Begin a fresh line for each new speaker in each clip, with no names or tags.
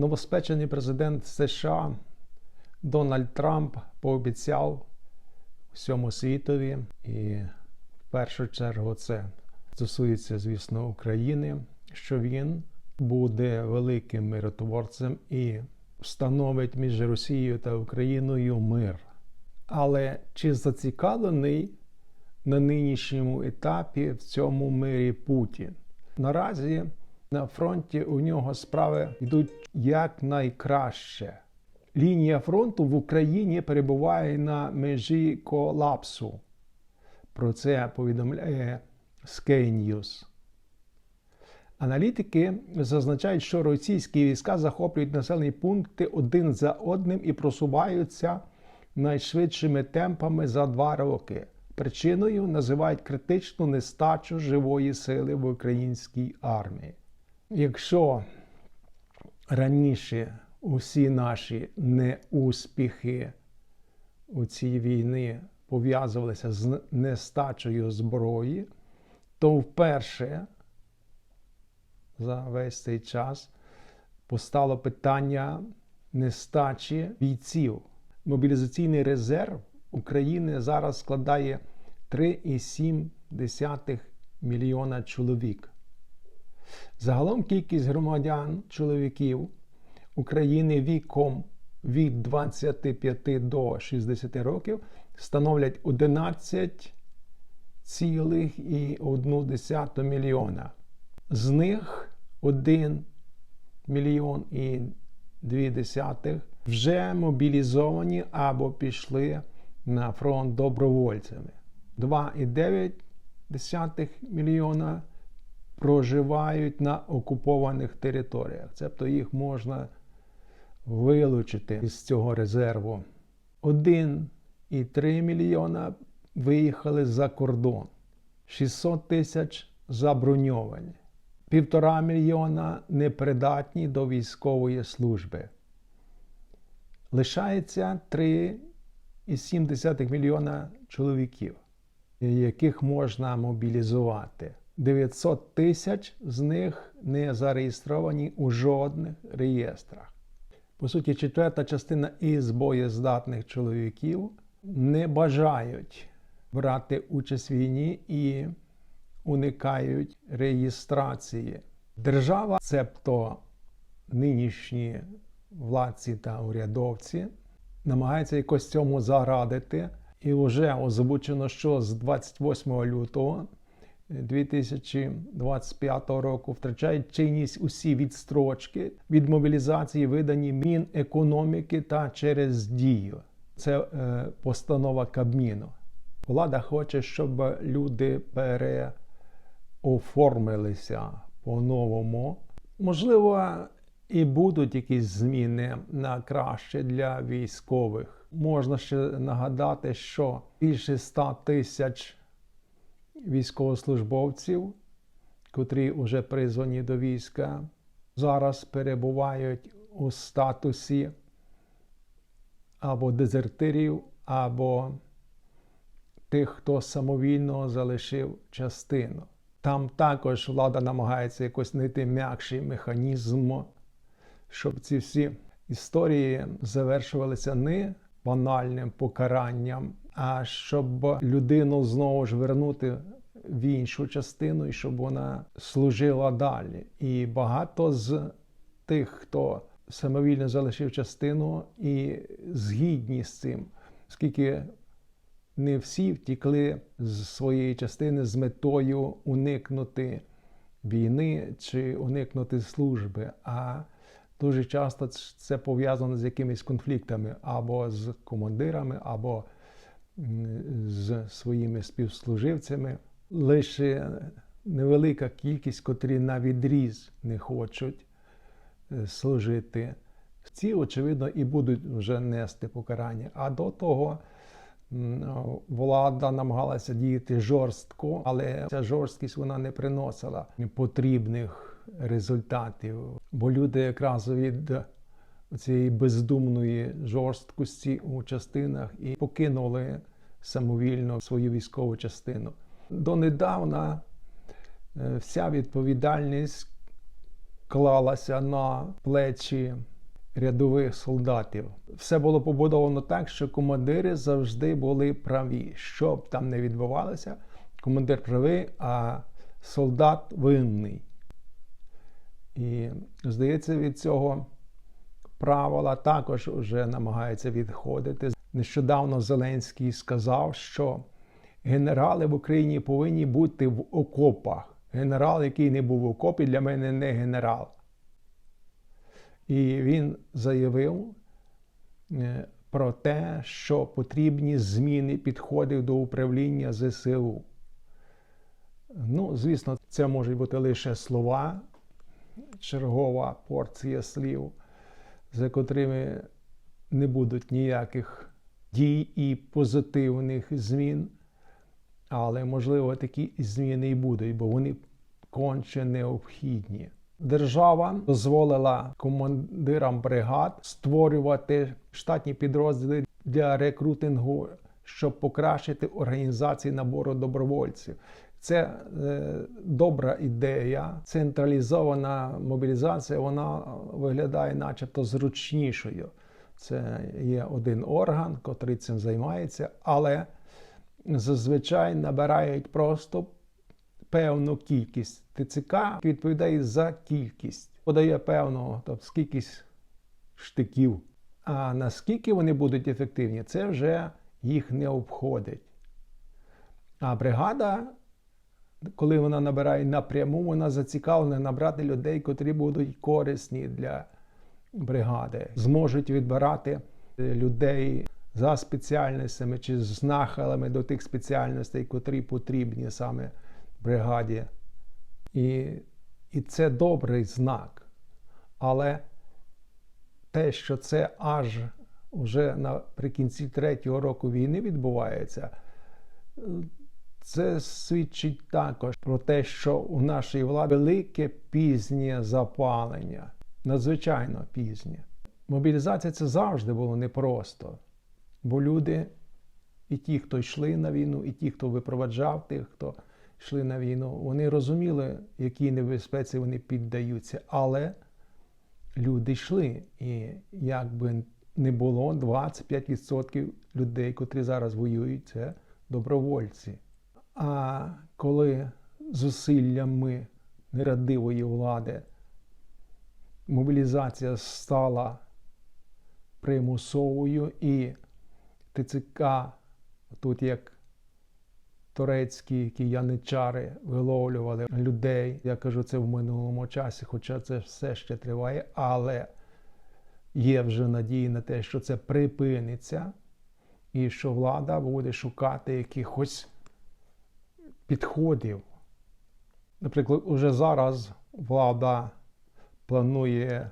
новоспечений президент США Дональд Трамп пообіцяв всьому світові, і в першу чергу це стосується, звісно, України, що він буде великим миротворцем і встановить між Росією та Україною мир. Але чи зацікавлений на нинішньому етапі в цьому мирі Путін? Наразі на фронті у нього справи йдуть якнайкраще. Лінія фронту в Україні перебуває на межі колапсу. Про це повідомляє Sky. Аналітики зазначають, що російські війська захоплюють населені пункти один за одним і просуваються найшвидшими темпами за два роки. Причиною називають критичну нестачу живої сили в українській армії. Якщо раніше усі наші неуспіхи у цій війні пов'язувалися з нестачею зброї, то вперше за весь цей час постало питання нестачі бійців. Мобілізаційний резерв України зараз складає 3,7 мільйона чоловік. Загалом кількість громадян чоловіків України віком від 25 до 60 років становлять 11,1 мільйона. З них 1 мільйон і 2 вже мобілізовані або пішли на фронт добровольцями. 2,9 мільйона проживають на окупованих територіях. Тобто їх можна вилучити з цього резерву. 1,3 мільйона виїхали за кордон, 600 тисяч заброньовані, півтора мільйона непридатні до військової служби. Лишається 3,7 мільйона чоловіків, яких можна мобілізувати. 900 тисяч з них не зареєстровані у жодних реєстрах. По суті, четверта частина із боєздатних чоловіків не бажають брати участь в війні і уникають реєстрації. Держава, цебто нинішні владці та урядовці, намагаються якось цьому зарадити. І вже озвучено, що з 28 лютого 2025 року втрачають чинність усі відстрочки від мобілізації, видані Мінекономіки та через дію. Це е, постанова Кабміну. Влада хоче, щоб люди переоформилися по-новому. Можливо, і будуть якісь зміни на краще для військових. Можна ще нагадати, що більше 100 тисяч військовослужбовців, котрі вже призвані до війська, зараз перебувають у статусі або дезертирів, або тих, хто самовільно залишив частину. Там також влада намагається якось знайти м'якший механізм, щоб ці всі історії завершувалися не банальним покаранням, а щоб людину знову ж вернути в іншу частину, і щоб вона служила далі. І багато з тих, хто самовільно залишив частину, і згідні з цим, оскільки не всі втікли з своєї частини з метою уникнути війни чи уникнути служби. а Дуже часто це пов'язано з якимись конфліктами або з командирами, або з своїми співслуживцями. Лише невелика кількість, котрі на відріз не хочуть е, служити. Ці, очевидно, і будуть вже нести покарання. А до того влада намагалася діяти жорстко, але ця жорсткість вона не приносила потрібних результатів. Бо люди якраз від цієї бездумної жорсткості у частинах і покинули самовільно свою військову частину. Донедавна е, вся відповідальність клалася на плечі рядових солдатів. Все було побудовано так, що командири завжди були праві. Що б там не відбувалося, командир правий, а солдат винний. І здається, від цього правила також вже намагається відходити. Нещодавно Зеленський сказав, що генерали в Україні повинні бути в окопах. Генерал, який не був в окопі, для мене не генерал. І він заявив е, про те, що потрібні зміни підходів до управління ЗСУ. Ну, звісно, це можуть бути лише слова, чергова порція слів, за котрими не будуть ніяких дій і позитивних змін. Але, можливо, такі зміни і будуть, бо вони конче необхідні. Держава дозволила командирам бригад створювати штатні підрозділи для рекрутингу, щоб покращити організацію набору добровольців. Це е, добра ідея. Централізована мобілізація вона виглядає, начебто, зручнішою. Це є один орган, котрий цим займається, але зазвичай набирають просто певну кількість. ТЦК відповідає за кількість, подає певну тобто, кількість штиків. А наскільки вони будуть ефективні, це вже їх не обходить. А бригада, коли вона набирає напряму, вона зацікавлена набрати людей, котрі будуть корисні для бригади, зможуть відбирати людей за спеціальностями чи з нахилами до тих спеціальностей, котрі потрібні саме бригаді. І, І це добрий знак. Але те, що це аж уже наприкінці третього року війни відбувається, це свідчить також про те, що у нашій владі велике пізнє запалення, надзвичайно пізнє. Мобілізація це завжди було непросто, бо люди, і ті, хто йшли на війну, і ті, хто випроваджав тих, хто йшли на війну, вони розуміли, якій небезпеці вони піддаються, але люди йшли. І як би не було, 25% людей, котрі зараз воюють, це добровольці. А коли зусиллями нерадивої влади мобілізація стала примусовою і ТЦК, тут як турецькі кияничари виловлювали людей. Я кажу, це в минулому часі, хоча це все ще триває, але є вже надії на те, що це припиниться, і що влада буде шукати якихось підходів. Наприклад, уже зараз влада планує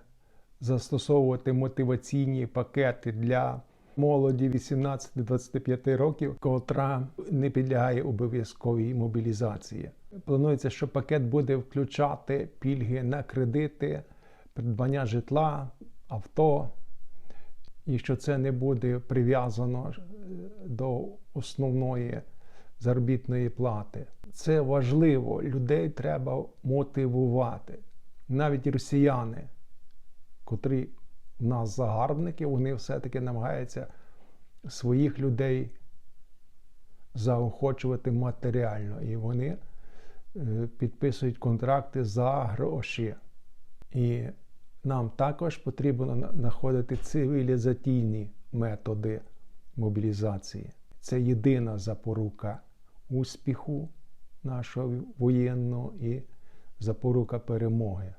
застосовувати мотиваційні пакети для молоді 18-25 років, котра не підлягає обов'язковій мобілізації. Планується, що пакет буде включати пільги на кредити, придбання житла, авто, і що це не буде прив'язано до основної заробітної плати. Це важливо. Людей треба мотивувати. Навіть росіяни, котрі в нас загарбники, вони все-таки намагаються своїх людей заохочувати матеріально. І вони е, підписують контракти за гроші. І нам також потрібно знаходити цивілізаційні методи мобілізації. Це єдина запорука успіху нашого воєнного і запорука перемоги.